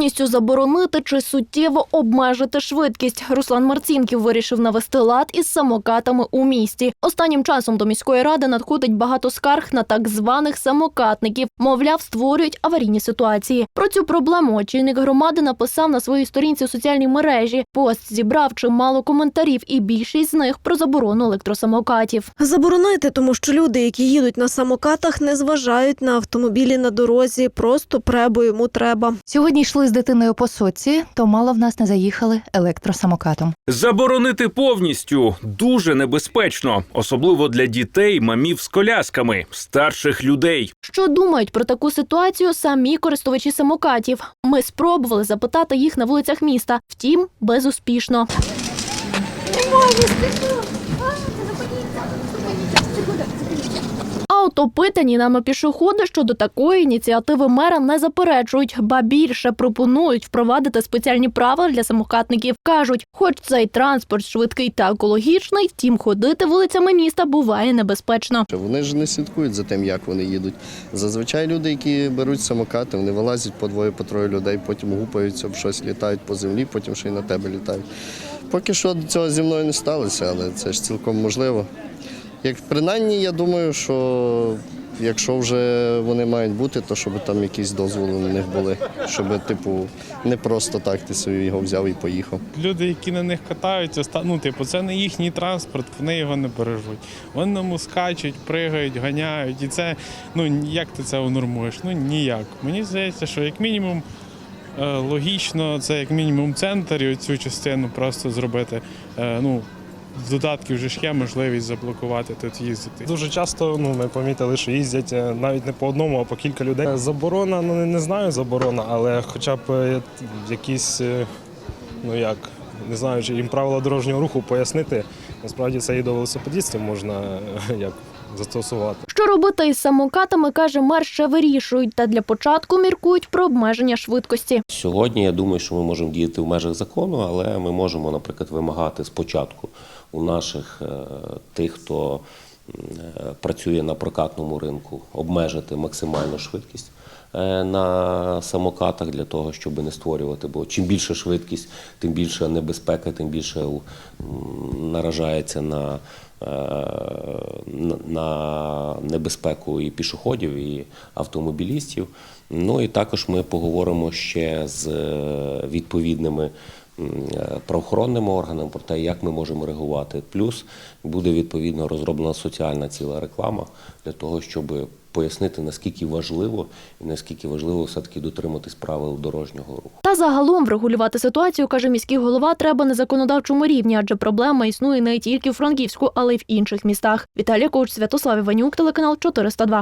Повністю заборонити чи суттєво обмежити швидкість. Руслан Марцінків вирішив навести лад із самокатами у місті. Останнім часом до міської ради надходить багато скарг на так званих самокатників. Мовляв, створюють аварійні ситуації. Про цю проблему очільник громади написав на своїй сторінці у соціальній мережі. Пост зібрав чимало коментарів, і більшість з них про заборону електросамокатів. Заборонити, тому що люди, які їдуть на самокатах, не зважають на автомобілі на дорозі, просто пребо йому треба. Сьогодні йшли з дитиною по соці, то мало в нас не заїхали електросамокатом. Заборонити повністю дуже небезпечно, особливо для дітей, мамів з колясками, старших людей. Що думають про таку ситуацію самі користувачі самокатів? Ми спробували запитати їх на вулицях міста, втім, безуспішно. А от опитані нами пішоходи щодо такої ініціативи мера не заперечують, ба більше пропонують впровадити спеціальні правила для самокатників. кажуть, хоч цей транспорт швидкий та екологічний, втім ходити вулицями міста буває небезпечно. Вони ж не слідкують за тим, як вони їдуть. Зазвичай люди, які беруть самокати, вони вилазять по двоє, по троє людей, потім гупаються в щось, літають по землі, потім ще й на тебе літають. Поки що до цього зі мною не сталося, але це ж цілком можливо. Як принаймні, я думаю, що якщо вже вони мають бути, то щоб там якісь дозволи на них були, щоб, типу, не просто так ти собі його взяв і поїхав. Люди, які на них катаються, ну, типу, це не їхній транспорт, вони його не бережуть. Вони ньому скачуть, пригають, ганяють. І це, ну як ти це унормуєш? Ну ніяк. Мені здається, що як мінімум е, логічно, це як мінімум центр і цю частину просто зробити. е, Ну, в додатки вже ж є можливість заблокувати тут їздити. Дуже часто ну, ми помітили, що їздять е, навіть не по одному, а по кілька людей. Е, Заборона, ну не- знаю заборона, але хоча б е, якісь, ну як, не знаю, чи їм правила дорожнього руху пояснити. Насправді це і до велосипедістів можна як застосувати. Що робити із самокатами, каже мер, ще вирішують, та для початку міркують про обмеження швидкості. Сьогодні я думаю, що ми можемо діяти в межах закону, але ми можемо, наприклад, вимагати спочатку у наших е, тих, хто працює на прокатному ринку, обмежити максимальну швидкість. е, На самокатах для того, щоб не створювати, бо чим більша швидкість, тим більша небезпека, тим більше наражається на, е, на- на небезпеку і пішоходів, і автомобілістів. Ну і також ми поговоримо ще з е, відповідними е, правоохоронними органами про те, як ми можемо реагувати. Плюс буде відповідно розроблена соціальна ціла реклама для того, щоб пояснити наскільки важливо і наскільки важливо все таки дотриматись правил дорожнього руху. Та загалом врегулювати ситуацію, каже міський голова, треба на законодавчому рівні, адже проблема існує не тільки в Франківську, але й в інших містах. Віталія Коуч, Святослав Іванюк, телеканал 402.